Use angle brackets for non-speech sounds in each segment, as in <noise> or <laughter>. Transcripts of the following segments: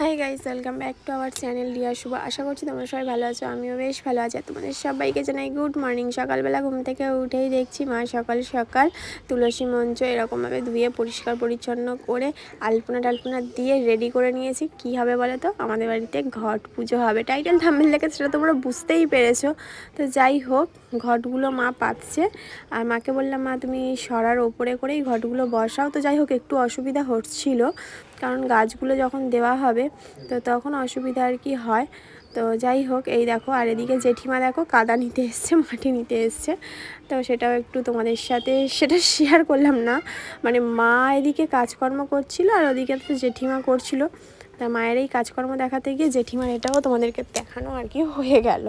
Hi guys welcome back to our channel Riya শুভ আশা করছি তোমরা সবাই ভালো আছো, আমিও বেশ ভালো আছি। তোমাদের সবাইকে জানাই গুড মর্নিং সকালবেলা ঘুম থেকে উঠেই দেখছি মা সকাল সকাল তুলসী মঞ্চ এরকমভাবে ধুয়ে পরিষ্কার পরিচ্ছন্ন করে আলপনা টালপনা দিয়ে রেডি করে নিয়েছি। কি হবে বলো তো? আমাদের বাড়িতে ঘট পুজো হবে। টাইটেল থাম্বেল দেখে সেটা তোমরা বুঝতেই পেরেছ। তো যাই হোক, ঘটগুলো মা পাচ্ছে। আর মাকে বললাম, মা, তুমি সরার ওপরে করেই ঘটগুলো বসাও। তো যাই হোক, একটু অসুবিধা হচ্ছিল। কারণ গাছগুলো যখন দেওয়া হবে, তো তখন অসুবিধা আর কি হয়। তো যাই হোক, এই দেখো, আর এদিকে জেঠিমা দেখো, কাদা নিতে এসছে, মাটি নিতে এসছে। তো সেটাও একটু তোমাদের সাথে সেটা শেয়ার করলাম না। মানে মা এদিকে কাজকর্ম করছিল, আর ওদিকে তো জেঠিমা করছিল। তা মায়ের এই কাজকর্ম দেখাতে গিয়ে জেঠিমার এটাও তোমাদেরকে দেখানো আর কি হয়ে গেল।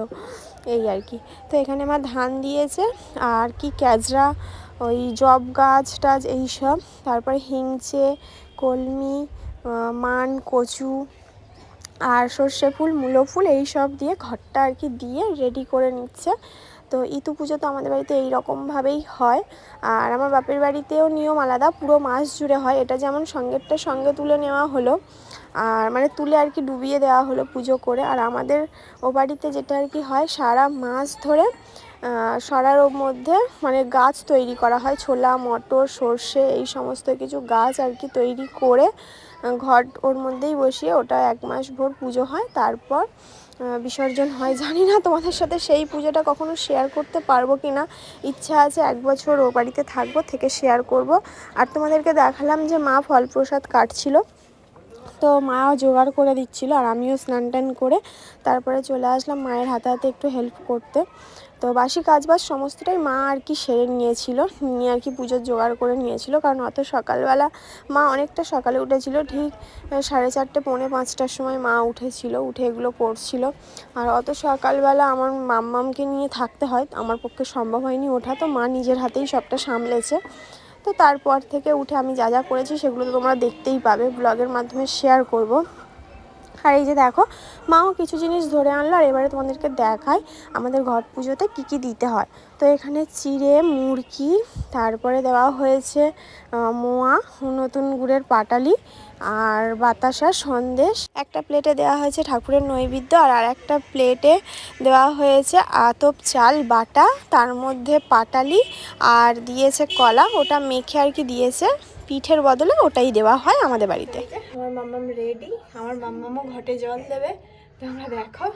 এই আর কি। তো এখানে আমার ধান দিয়েছে, আর কি ক্যাজরা, ওই জব গাছ টাছ এইসব তারপরে হিংচে, কলমি মান, কচু আর সর্ষে ফুল, মূলো ফুল এই সব দিয়ে ঘরটা আর কি দিয়ে রেডি করে নিচ্ছে। তো ইতু পুজো তো আমাদের বাড়িতে এই রকমভাবেই হয়। আর আমার বাপের বাড়িতেও নিয়ম আলাদা, পুরো মাস জুড়ে হয়। এটা যেমন সঙ্গেরটা সঙ্গে তুলে নেওয়া হলো, আর মানে তুলে আর কি ডুবিয়ে দেওয়া হলো পুজো করে। আর আমাদের ও বাড়িতে যেটা আর কি হয়, সারা মাস ধরে সরার মধ্যে মানে গাছ তৈরি করা হয়, ছোলা, মটর, সর্ষে এই সমস্ত কিছু গাছ আর কি তৈরি করে ঘট ওর মধ্যেই বসিয়ে ওটা এক মাস ভোর পুজো হয়। তারপর বিসর্জন হয়। <laughs> জানি না তোমাদের সাথে সেই পুজোটা কখনো শেয়ার করতে পারব কি না ইচ্ছা আছে এক বছর ও বাড়িতে থাকব, থেকে শেয়ার করব। আর তোমাদেরকে দেখালাম যে মা ফল প্রসাদ কাটছিল। তো মাও জোগাড় করে দিচ্ছিল আর আমিও স্নান টান করে তারপরে চলে আসলাম মায়ের হাতে হাতে একটু হেল্প করতে। তো বাসি কাজবাজ সমস্তটাই মা আর কি সেরে নিয়েছিল, নিয়ে আর কি পুজোর জোগাড় করে নিয়েছিল। কারণ অত সকালবেলা মা অনেকটা সকালে উঠেছিল, ঠিক সাড়ে চারটে, পৌনে পাঁচটার সময় মা উঠেছিল, উঠে এগুলো করছিল। আর অত সকালবেলা আমার মাম্মামকে নিয়ে থাকতে হয়, আমার পক্ষে সম্ভব হয়নি ওঠা, তো মা নিজের হাতেই সবটা সামলেছে। তো তারপর থেকে উঠে আমি যা যা করেছি সেগুলো তো তোমরা দেখতেই পাবে, ব্লগের মাধ্যমে শেয়ার করব। আর এই যে দেখো, মাও কিছু জিনিস ধরে আনলো আর এবারে তোমাদেরকে দেখায় আমাদের ঘট পুজোতে কী কী দিতে হয়। তো এখানে চিড়ে, মুরকি, তারপরে দেওয়া হয়েছে মোয়া, নতুন গুড়ের পাটালি আর বাতাসা, সন্দেশ। একটা প্লেটে দেওয়া হয়েছে ঠাকুরের নৈবেদ্য আর আর একটা প্লেটে দেওয়া হয়েছে আতপ চাল, বাটা, তার মধ্যে পাটালি আর দিয়েছে কলা। ওটা মেখে আর কি দিয়েছে। পিঠের বদলে ওটাই দেওয়া হয় আমাদের বাড়িতে। আমার মাম্মাম রেডি আমার মাম্মামও ঘটে জল দেবে। তোমরা দেখো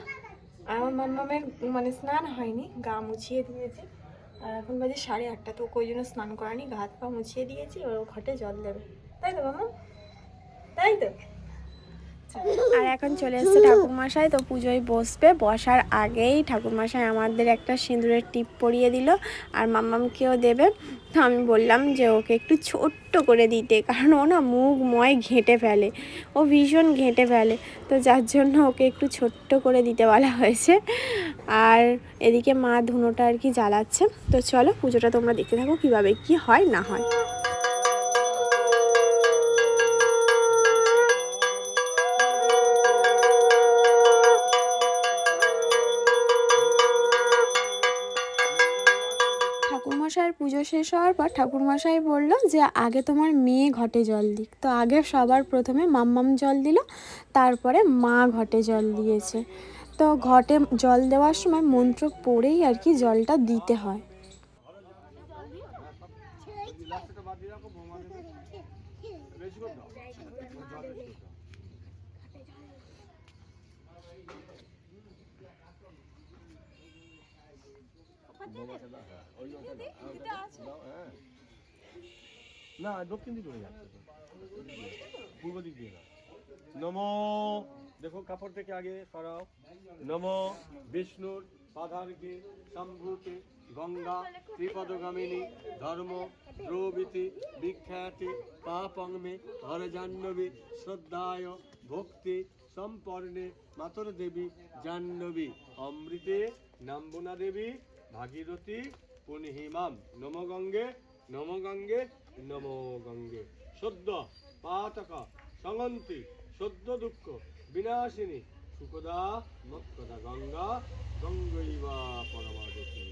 আমার মাম্মামের মানে স্নান হয়নি, গা মুছিয়ে দিয়েছে। আর এখন বাজে সাড়ে আটটা, তো ওই জন্য স্নান করানি, গা হাত পা মুছিয়ে দিয়েছি, এবার ও ঘটে জল দেবে। তাই তো মামা তাই তো? আর এখন চলে এসছে ঠাকুরমশাই, তো পুজোয় বসবে। বসার আগেই ঠাকুরমশাই আমাদের একটা সিঁদুরের টিপ পরিয়ে দিল আর মাম্মামকেও দেবে। তো আমি বললাম যে ওকে একটু ছোট্ট করে দিতে, কারণ ও না মুখ ময় ঘেঁটে ফেলে। ও ভীষণ ঘেঁটে ফেলে, তো যার জন্য ওকে একটু ছোট্ট করে দিতে বলা হয়েছে। আর এদিকে মা ধুনোটা আর কি জ্বালাচ্ছে। তো চলো পুজোটা তোমরা দেখতে থাকো কীভাবে কি হয়, না হয়। ঠাকুরমশাইয়ের পুজো শেষ হওয়ার পর ঠাকুরমশাই বলল যে আগে তোমার মেয়ে ঘটে জল দিক। তো আগে সবার প্রথমে মাম্মাম জল দিল, তারপরে মা ঘটে জল দিয়েছে। তো ঘটে জল দেওয়ার সময় মন্ত্র পড়েই আর কি জলটা দিতে হয়। না, দক্ষিণ দিকে হয়ে যাচ্ছে। পূর্ব দিক দিয়ে নম, দেখো কাপড় থেকে আগে সরাও। নম, বিষ্ণুর পাধারকে সম্ভূতে গঙ্গা, ত্রিপদগামিনী, ধর্ম দ্রৌবিতি বিখ্যাতি পাপঙ্গমে হরজাহ্নবী, শ্রদ্ধায়, ভক্তি, সম্পর্ণে মাতর দেবী জাহ্নবী, অমৃতে, নাম্বনা দেবী, ভাগীরথী, পুনহিমাম নম গঙ্গে নম গঙ্গে। সদ্য পাতক সঙ্গন্তি সদ্য দুঃখ বিনাশিনী সুকদা মৎকদা গঙ্গা গঙ্গৈবা পরমাগতি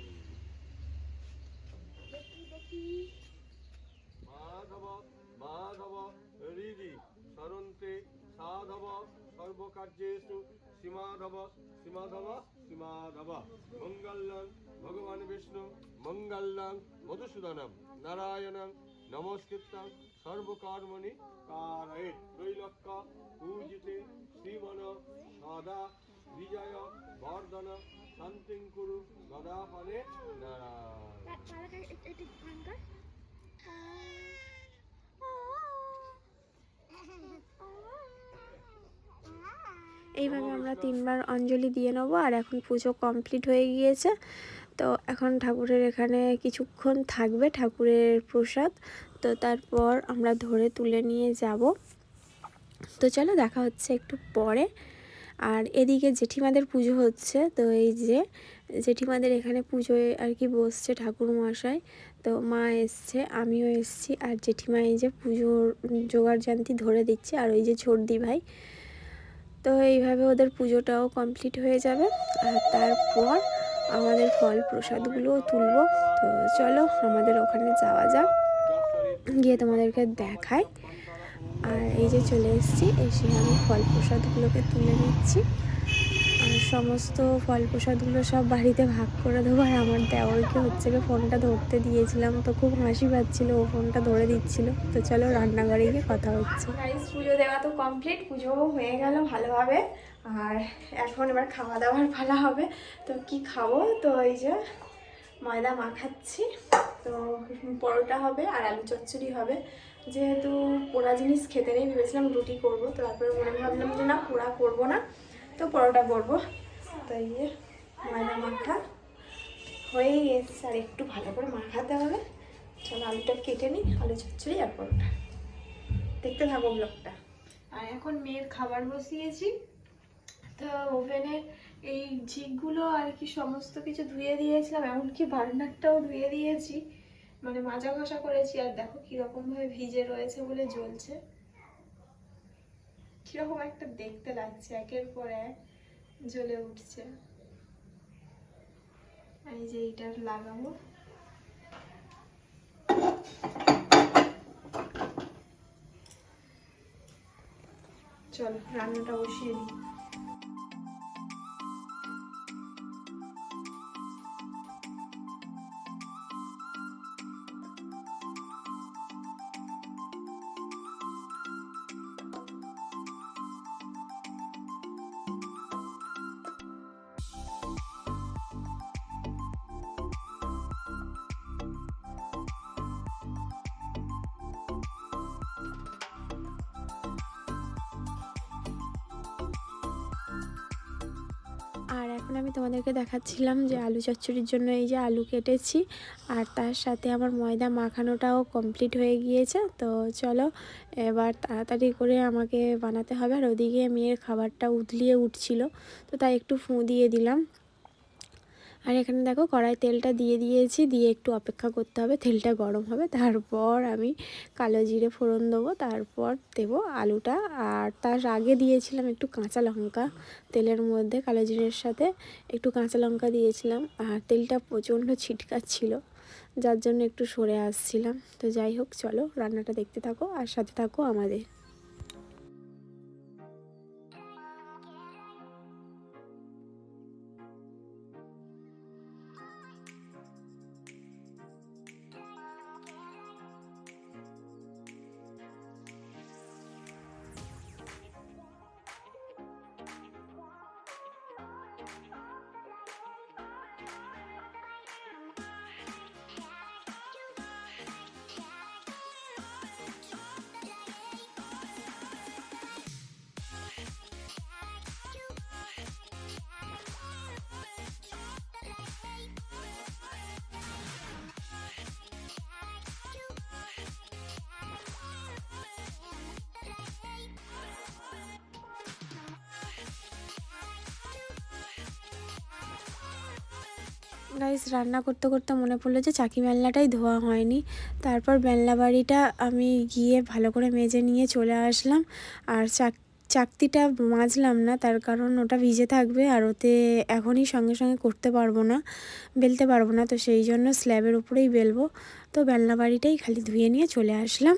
মাধব মাধব হৃদি সরন্তে সাধব সর্বকার্যেষু সীমাধব সীমাধব সীমাধব মঙ্গলং ভগবান বিষ্ণু মঙ্গলং মধুসূদনম নারায়ণং নমস্কৃত্যং সর্বকর্মণি কারয়ে ত্রৈলক্ষ পূজিতে শ্রীমন সদা বিজয় বর্ধন শান্তিং কুরু গদাপনে নারায়ণ। এইভাবে আমরা তিনবার অঞ্জলি দিয়ে নেব আর এখন পুজো কমপ্লিট হয়ে গিয়েছে। তো এখন ঠাকুরের এখানে কিছুক্ষণ থাকবে ঠাকুরের প্রসাদ। তো তারপর আমরা ধরে তুলে নিয়ে যাব। তো চলো দেখা হচ্ছে একটু পরে। আর এদিকে জেঠিমাদের পুজো হচ্ছে। তো এই যে জেঠিমাদের এখানে পুজোয় আর কি বসছে ঠাকুর মশাই তো মা এসছে, আমিও এসছি। আর জেঠিমা এই যে পুজোর জোগাড় জান্তি ধরে দিচ্ছে। আর ওই যে ছোটদি ভাই। তো এইভাবে ওদের পুজোটাও কমপ্লিট হয়ে যাবে। আর তারপর আমাদের ফল প্রসাদগুলোও তুলবো। তো চলো আমাদের ওখানে যাওয়া যাক। গিয়ে তোমাদেরকে দেখাই। আর এই যে চলে এসেছি, এসে আমি ফল প্রসাদগুলোকে তুলে নিচ্ছি। আর সমস্ত ফল প্রসাদগুলো সব বাড়িতে ভাগ করে দেবো। আর আমার দেওরকে হচ্ছে গিয়ে ফোনটা ধরতে দিয়েছিলাম, তো খুব হাসি পাচ্ছিলো, ও ফোনটা ধরে দিচ্ছিল। তো চলো রান্নাঘরে গিয়ে কথা হচ্ছে। পুজো দেওয়া তো কমপ্লিট পুজোও হয়ে গেল ভালোভাবে। আর এখন এবার খাওয়া দাওয়ার পালা হবে। তো কি খাব? তো এই যে ময়দা মাখাচ্ছি। তো পরোটা হবে আর আলু চচ্চড়ি হবে। যেহেতু পোড়া জিনিস খেতে নেই, ভেবেছিলাম রুটি করব। তো তারপরে মনে ভাবলাম যে না, পোড়া করব না, তো পরোটা করব। তো ময়দা মাখা হয়েই এসছে আর একটু ভালো করে মাখাতে হবে। চলো আলুটা কেটে নিই, আলু চচ্চড়ি আর পরোটা। দেখতে থাকো ব্লগটা। আর এখন মেয়ের খাবার বসিয়েছি। তো ওভেনে এই ঝিকগুলো আর কি সমস্ত কিছু ধুয়ে দিয়েছিলাম, এমনকি বার্নারটাও ধুয়ে দিয়েছি মানে মাজা ঘষা করেছি, আর দেখো কীরকমভাবে ভিজে রয়েছে বলে জ্বলছে। কীরকম একটা দেখতে লাগছে, একের পর এক জ্বলে উঠছে। এই যে এইটার লাগাবো। চলো, রান্নাটা বসিয়ে দিই। আর এখন আমি তোমাদেরকে দেখাচ্ছিলাম যে আলু চচ্চড়ির জন্য এই যে আলু কেটেছি, আর তার সাথে আমার ময়দা মাখানোটাও কমপ্লিট হয়ে গিয়েছে। তো চলো এবার তাড়াতাড়ি করে আমাকে বানাতে হবে। আর ওদিকে মেয়ের খাবারটা উদলিয়ে উঠছিল, তো তাই একটু ফুঁ দিয়ে দিলাম। আর এখানে দেখো কড়াই তেলটা দিয়ে দিয়েছি, দিয়ে একটু অপেক্ষা করতে হবে, তেলটা গরম হবে। তারপর আমি কালো জিরে ফোড়ন দেবো, তারপর দেবো আলুটা। আর তার আগে দিয়েছিলাম একটু কাঁচা লঙ্কা তেলের মধ্যে, কালো জিরের সাথে একটু কাঁচা লঙ্কা দিয়েছিলাম। আর তেলটা প্রচণ্ড ছিটকাচ্ছিল, যার জন্য একটু সরে আসছিলাম। তো যাই হোক, চলো রান্নাটা দেখতে থাকো আর সাথে থাকো আমাদের। গাইস রান্না করতে করতে মনে পড়ল যে চাকি বেলনাটাই ধোয়া হয়নি। তারপর বেলনা বাড়িটা আমি গিয়ে ভালো করে মেজে নিয়ে চলে আসলাম। আর চাক, চাকতিটা মাজলাম না, তার কারণ ওটা ভিজে থাকবে আর ওতে এখনই সঙ্গে সঙ্গে করতে পারব না, বেলতে পারব না, তো সেই জন্য স্ল্যাবের উপরেই বেলবো। তো বেলনা বাড়িটাই খালি ধুয়ে নিয়ে চলে আসলাম।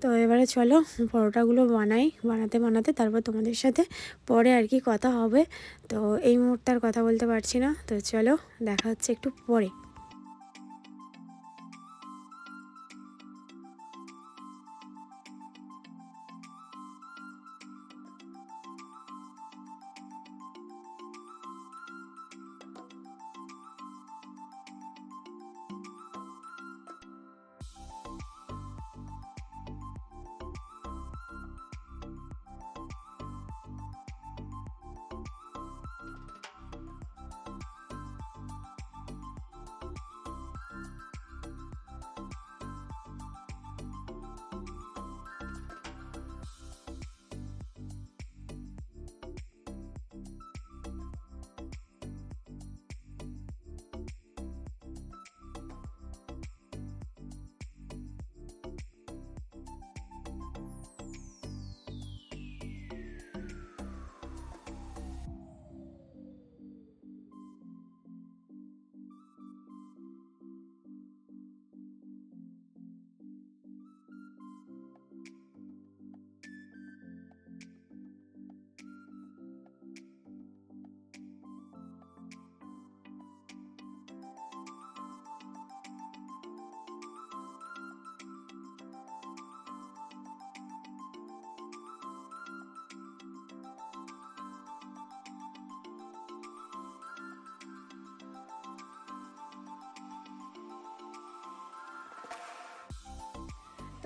তো এবারে চলো পরোটাগুলো বানাই, বানাতে বানাতে তারপর তোমাদের সাথে পরে আর কি কথা হবে। তো এই মুহূর্তে আর কথা বলতে পারছি না। তো চলো দেখা হচ্ছে একটু পরে।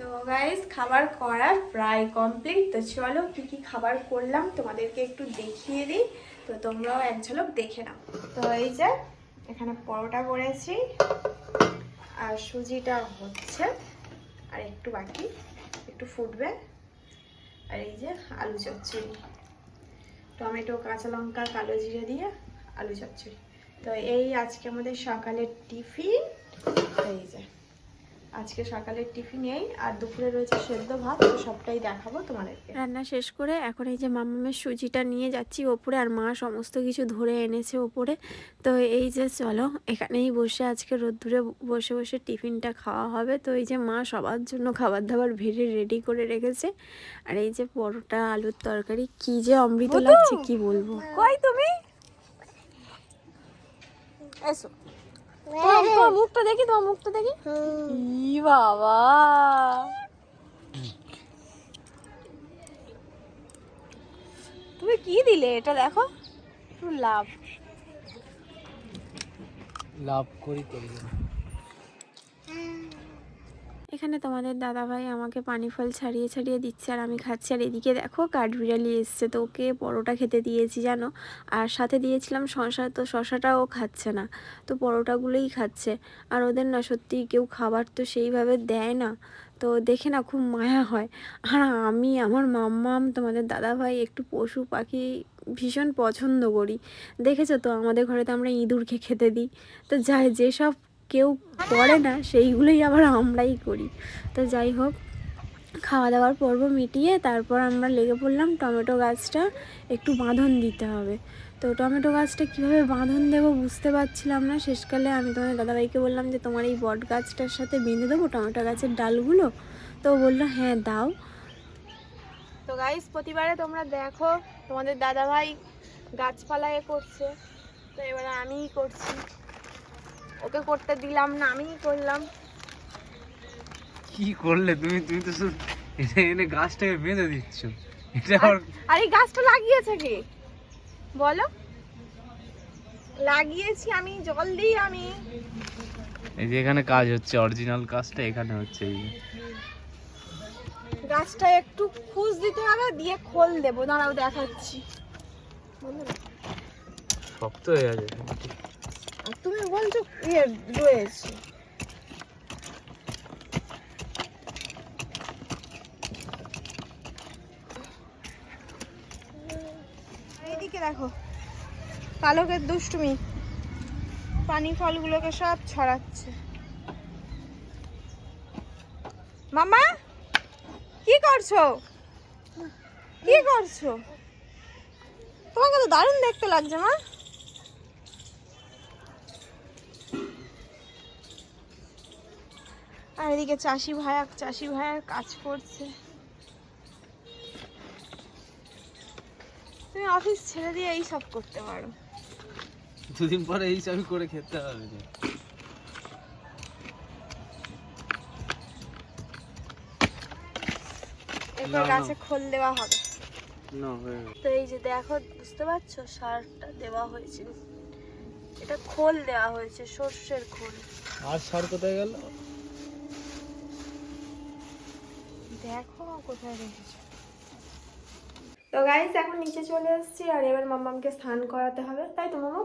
তো গাইস খাবার করা প্রায় কমপ্লিট তো চলো কি কি খাবার করলাম তোমাদেরকে একটু দেখিয়ে দিই। তো তোমরাও এক ঝলক দেখে নাও। তো এই যে, এখানে পরোটা করেছি আর সুজিটা হচ্ছে আর একটু বাকি, একটু ফুটবে। আর এই যে আলু চচ্চড়ি, টমেটো, কাঁচা লঙ্কা, কালো জিরে দিয়ে আলু চচ্চড়ি। তো এই আজকে আমাদের সকালের টিফিন। এই যে। আজকে সকালের টিফিন এই আর দুপুরে রয়েছে সেদ্ধ ভাত তো সবটাই দেখাবো তোমাদেরকে। রান্না শেষ করে এখন এই যে মামামের সুজিটা নিয়ে যাচ্ছি ওপরে আর মা সমস্ত কিছু ধরে এনেছে ওপরে। তো এই যে চলো এখানেই বসে আজকে রোদ্দুরে বসে বসে টিফিনটা খাওয়া হবে। তো এই যে মা সবার জন্য খাবার দাবার ভেড়ে রেডি করে রেখেছে। আর এই যে পরোটা আলুর তরকারি কি যে অমৃত লাগছে কি বলব? কই তুমি? এসো। তোমার তোমার মুখটা দেখি তোমার মুখটা দেখি। ই বাবা। তুমি কি দিলে এটা দেখো? একটু লাভ। লাভ করি করি। এখানে তোমাদের দাদা ভাই আমাকে পানি ফল ছাড়িয়ে ছাড়িয়ে দিচ্ছে আর আমি খাচ্ছি। আর এদিকে দেখো, কাঠবিড়ালি এসছে তো ওকে পরোটা খেতে দিয়েছি, জানো? আর সাথে দিয়েছিলাম শশা তো শশাটাও খাচ্ছে না, তো পরোটাগুলোই খাচ্ছে। আর ওদের না সত্যি কেউ খাবার তো সেইভাবে দেয় না, তো দেখে না খুব মায়া হয়। আর আমি, আমার মাম্মাম, তোমাদের দাদা ভাই একটু পশু পাখি ভীষণ পছন্দ করি। দেখেছ তো, আমাদের ঘরে তো আমরা ইঁদুরকে খেতে দিই। তো যাই, যেসব কেউ করে না, সেইগুলোই আবার আমরাই করি। তো যাই হোক খাওয়া দাওয়ার পর্ব মিটিয়ে তারপর আমরা লেগে পড়লাম টমেটো গাছটা একটু বাঁধন দিতে হবে। তো টমেটো গাছটা কীভাবে বাঁধন দেবো বুঝতে পারছিলাম না। শেষকালে আমি তোমার দাদাভাইকে বললাম যে, তোমার এই বট গাছটার সাথে বেঁধে দেবো টমেটো গাছের ডালগুলো? তো বলল হ্যাঁ দাও। তো গাইস প্রতিবারে তোমরা দেখো, তোমাদের দাদাভাই গাছপালা এ করছে। তো এবারে আমিই করছি। ওকে করতে দিলাম না আমিই করলাম। কি করলে তুমি? তুমি তো শুধু এনে এনে গাছটাকে বেঁধে দিচ্ছ। এটা আর এই গাছটা লাগিয়েছে কি? বলো। লাগিয়েছি আমি জল দিই আমি। এই যে এখানে কাজ হচ্ছে অরিজিনাল কাজটা এখানে হচ্ছে এই। গাছটা একটু খুঁজ দিতে হবে দিয়ে খোল দেবো। দাঁড়াও দেখাচ্ছি। শক্ত হয়ে গেছে। তুমি বলছো ইয়ে রয়েছে। এইদিকে দেখো কালোকের দুষ্টুমি। পানি ফলগুলোকে সব ছড়াচ্ছে। মামা কি করছ? কি করছ? তোমাকে তো দারুণ দেখতে লাগছে, মা। আর এদিকে চাষি ভাইয়া চাষি ভাইয়ার কাজ করছে। তুমি অফিস ছেড়ে দিয়ে এই সব করতে পারো। দুদিন পরে এই সবই করে খেতে হবে। এরপর। গাছে খোল দেওয়া হবে। না তো এই যে দেখো বুঝতে পারছ? সারটা দেওয়া হয়েছে। এটা খোল দেওয়া হয়েছে সর্ষের খোল। আর সার কোথায় গেল? দেখো কোথায় রেখেছো? তো গাইস এখন নিচে চলে এসেছি আর এবার মামামকে স্নান করাতে হবে। তাই তো মামা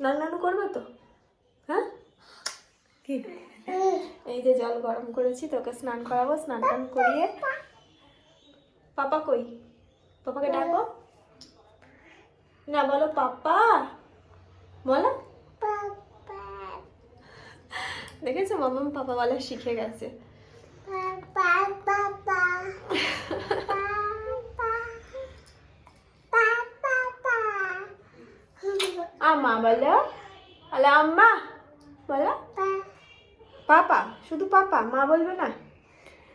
নান নান করবে তো? হ্যাঁ? কি? এই যে জল গরম করেছি তোকে স্নান করাবো। স্নান টান করিয়ে পাপা কই? পাপাকে ডাকো। না বলো পাপা। বলো। দেখেছ মামাম পাপা বলা শিখে গেছে। আম্মা বলো বলো আম্মা বলো পাপা শুধু পাপা মা বলবে না।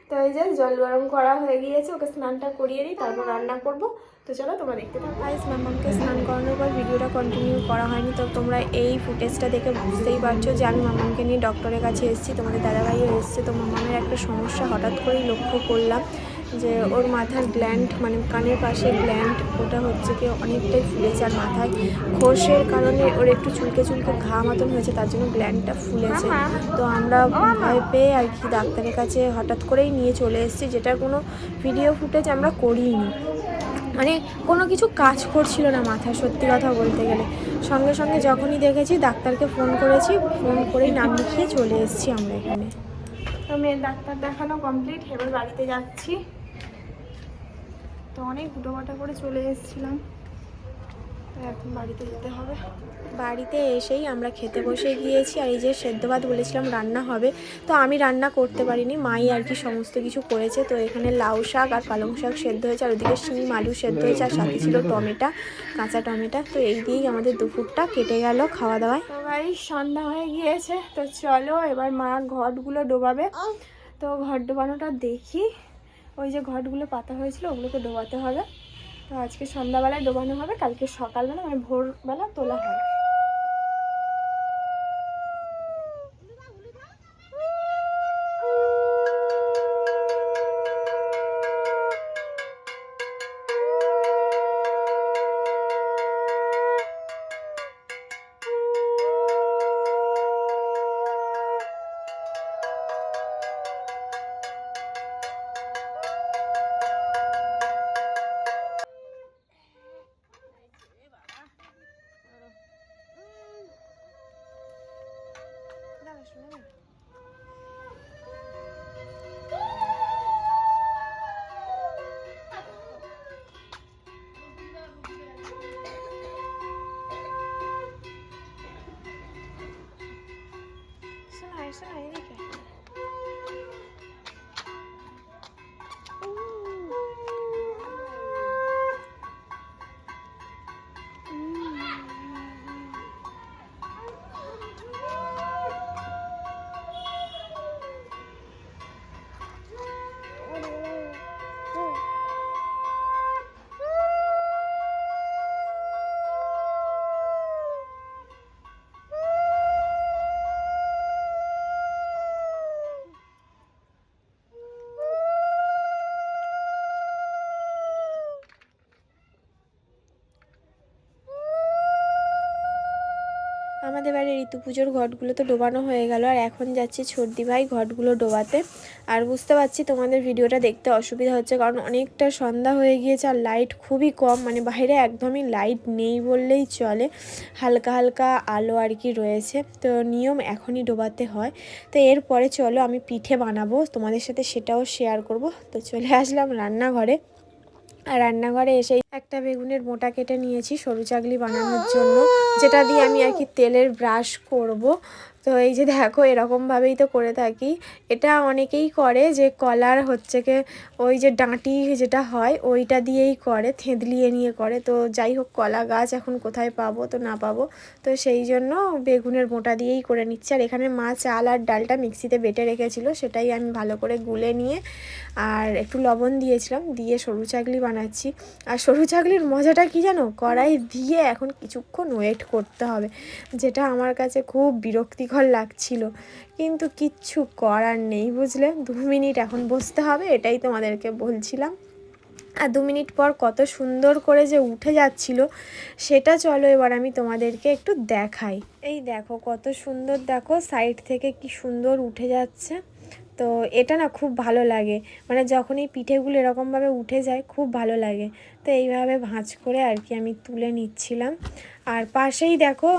তো এই যে জল গরম করা হয়ে গিয়েছে, ওকে স্নানটা করিয়ে দিই, তারপর রান্না করব। তো চলো তোমরা দেখতে থাকো। গাইস মামামকে স্নান করানোর পর ভিডিওটা কন্টিনিউ করা হয়নি তো তোমরা এই ফুটেজটা দেখে বুঝতেই পারছ যে আমি মামামকে নিয়ে ডক্টরের কাছে এসেছি তোমাদের দাদাভাইও এসেছে তো মামামের একটা সমস্যা হঠাৎ করেই লক্ষ্য করলাম যে ওর মাথার গ্ল্যান্ড মানে কানের পাশে গ্ল্যান্ড ওটা হচ্ছে কি অনেকটাই ফুলেছে আর মাথায় খোসের কারণে ওর একটু চুলকে চুলকে ঘা মতন হয়েছে তার জন্য গ্ল্যান্ডটা ফুলেছে। তো আমরা ভয় পেয়ে আর কি ডাক্তারের কাছে হঠাৎ করেই নিয়ে চলে এসেছি যেটার কোনো ভিডিও ফুটেজ আমরা করিনি। মানে কোনো কিছু কাজ করছিল না মাথায়, সত্যি কথা বলতে গেলে। সঙ্গে সঙ্গে যখনই দেখেছি, ডাক্তারকে ফোন করেছি ফোন করেই নাম লিখিয়ে চলে এসেছি আমরা এখানে। তো মেয়ের ডাক্তার দেখানো কমপ্লিট এবার বাড়িতে যাচ্ছি। তো অনেক হুটোপাটা করে চলে এসেছিলাম। এখন বাড়িতে যেতে হবে। বাড়িতে এসেই আমরা খেতে বসে গিয়েছি আর এই যে সেদ্ধ ভাত বলেছিলাম রান্না হবে, তো আমি রান্না করতে পারিনি, মাই আর কি সমস্ত কিছু করেছে, তো এখানে লাউ শাক আর পালং শাক সেদ্ধ হয়েছে, আর ওদিকে শিম আলু সেদ্ধ হয়েছে, আর সাথে ছিল টমেটা, কাঁচা টমেটা, তো এই দিয়েই আমাদের দুপুরটা কেটে গেল খাওয়া দাওয়ায় তো ভাই, সন্ধ্যা হয়ে গিয়েছে, তো চলো এবার মা ঘটগুলো ডোবাবে। তো ঘট ডোবানোটা দেখি, ওই যে ঘটগুলো পাতা হয়েছিল, ওগুলোকে ডোবাতে হবে। আজকে সন্ধ্যাবেলায় ডোবানো হবে কালকে সকালবেলা মানে ভোরবেলা তোলা হবে। Essa é ele, cara. আমাদের বাড়ির ঋতু পুজোর ঘটগুলো তো ডোবানো হয়ে গেল, আর এখন যাচ্ছি ছর্দি ভাই ঘটগুলো ডোবাতে। আর বুঝতে পারছি তোমাদের ভিডিওটা দেখতে অসুবিধা হচ্ছে, কারণ অনেকটা সন্ধ্যা হয়ে গিয়েছে আর লাইট খুবই কম মানে বাইরে একদমই লাইট নেই বললেই চলে। হালকা হালকা আলো আর কি রয়েছে, তো নিয়ম এখনই ডোবাতে হয়। তো এরপরে চলো আমি পিঠে বানাবো, তোমাদের সাথে সেটাও শেয়ার করব। তো চলে আসলাম রান্নাঘরে। আর রান্নাঘরে এসে একটা বেগুনের মোটা কেটে নিয়েছি, সরু চাগলি বানানোর জন্য। যেটা দিয়ে আমি আর কি তেলের ব্রাশ করব। তো এই যে দেখো, এরকমভাবেই তো করে থাকি। এটা অনেকেই করে যে কলার হচ্ছে কি, ওই যে ডাঁটি যেটা হয়, ওইটা দিয়েই করে থেঁদলিয়ে নিয়ে করে। তো যাই হোক, কলা গাছ এখন কোথায় পাবো তো না পাবো। তো সেই জন্য বেগুনের মোটা দিয়েই করে নিচ্ছি। আর এখানে মা চাল আর ডালটা মিক্সিতে বেটে রেখেছিল, সেটাই আমি ভালো করে গুলে নিয়ে আর একটু লবণ দিয়েছিলাম, দিয়ে সরু চাকলি বানাচ্ছি। আর সরু চাকলির মজাটা কি জানো? কড়াই দিয়ে এখন কিছুক্ষণ ওয়েট করতে হবে, যেটা আমার কাছে খুব বিরক্তিকর লাগছিল। কিন্তু কিচ্ছু করার নেই, বুঝলে? দু মিনিট এখন বসতে হবে, এটাই তোমাদেরকে বলছিলাম। আর দু মিনিট পর কত সুন্দর করে যে উঠে যাচ্ছিল, সেটা চলো এবার আমি তোমাদেরকে একটু দেখাই। এই দেখো কত সুন্দর, দেখো সাইড থেকে কি সুন্দর উঠে যাচ্ছে। তো এটা না খুব ভালো লাগে। মানে যখন এই পিঠেগুলো এরকমভাবে উঠে যায়, খুব ভালো লাগে। তো এইভাবে ভাঁজ করে আর কি আমি তুলে নিচ্ছিলাম। আর পাশেই দেখো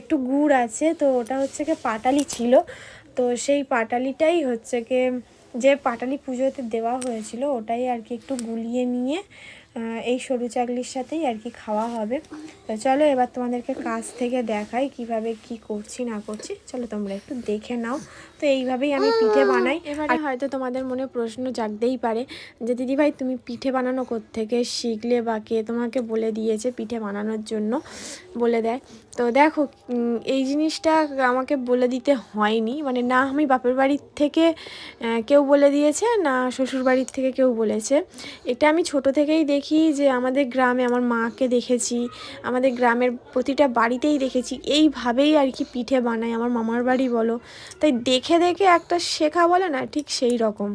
একটু গুড় আছে, তো ওটা হচ্ছে কি পাটালি ছিল। তো সেই পাটালিটাই হচ্ছে কি যে পাটালি পুজোতে দেওয়া হয়েছিল, ওটাই আর কি একটু গুলিয়ে নিয়ে এই সরু চাকলির সাথেই আর কি খাওয়া হবে। তো চলো এবার তোমাদেরকে কাছ থেকে দেখাই কীভাবে কি করছি, না করছি। চলো তোমরা একটু দেখে নাও। তো এইভাবেই আমি পিঠে বানাই। এবারে হয়তো তোমাদের মনে প্রশ্ন জাগতেই পারে যে দিদিভাই তুমি পিঠে বানানো থেকে শিখলে বা কে তোমাকে বলে দিয়েছে পিঠে বানানোর জন্য? বলে দেয়। তো দেখো এই জিনিসটা আমাকে বলে দিতে হয়নি। মানে না আমি বাপের বাড়ির থেকে কেউ বলে দিয়েছে না শ্বশুর বাড়ির থেকে কেউ বলেছে। এটা আমি ছোট থেকেই দেখি যে আমাদের গ্রামে আমার মাকে দেখেছি আমাদের গ্রামের প্রতিটা বাড়িতেই দেখেছি। এইভাবেই আর কি পিঠে বানায়। আমার মামার বাড়ি বলো। তাই দেখে দেখে দেখে একটা শেখা বলে না, ঠিক সেই রকম।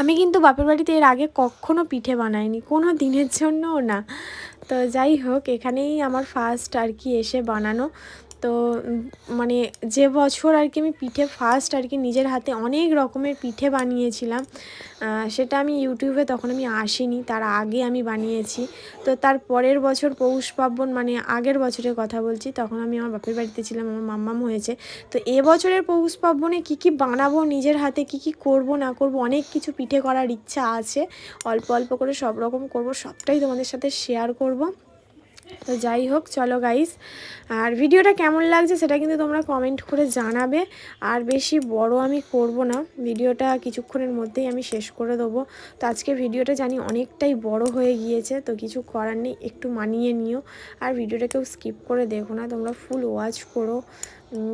আমি কিন্তু বাপের বাড়িতে এর আগে কখনো পিঠে বানাইনি, কোনো দিনের জন্যও না। তো যাই হোক, এখানেই আমার ফার্স্ট আর কি এসে বানানো। তো মানে যে বছর আর কি আমি পিঠে ফার্স্ট আর কি নিজের হাতে অনেক রকমের পিঠে বানিয়েছিলাম সেটা আমি ইউটিউবে তখন আমি আসিনি, তার আগে আমি বানিয়েছি। তো তার পরের বছর পৌষ পার্বণ মানে আগের বছরের কথা বলছি, তখন আমি আমার বাপের বাড়িতে ছিলাম, আমার মাম্মাম হয়েছে। তো এবছরের বছরের পৌষ পার্বণে কী কী বানাবো, নিজের হাতে কী কী করব, না করব, অনেক কিছু পিঠে করার ইচ্ছা আছে। অল্প অল্প করে সব রকম করব, সবটাই তোমাদের সাথে শেয়ার করব। তো যাই হোক, চলো গাইস আর ভিডিওটা কেমন লাগছে সেটা কিন্তু তোমরা কমেন্ট করে জানাবে। আর বেশি বড় আমি করব না। ভিডিওটা কিছুক্ষণের মধ্যেই আমি শেষ করে দেবো। তো আজকে ভিডিওটা জানি অনেকটাই বড় হয়ে গিয়েছে, তো কিছু করার নেই, একটু মানিয়ে নিও। আর ভিডিওটা কেউ স্কিপ করে দেখো না, তোমরা ফুল ওয়াচ করো।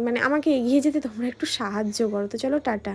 মানে আমাকে এগিয়ে যেতে তোমরা একটু সাহায্য করো। তো চলো, টাটা।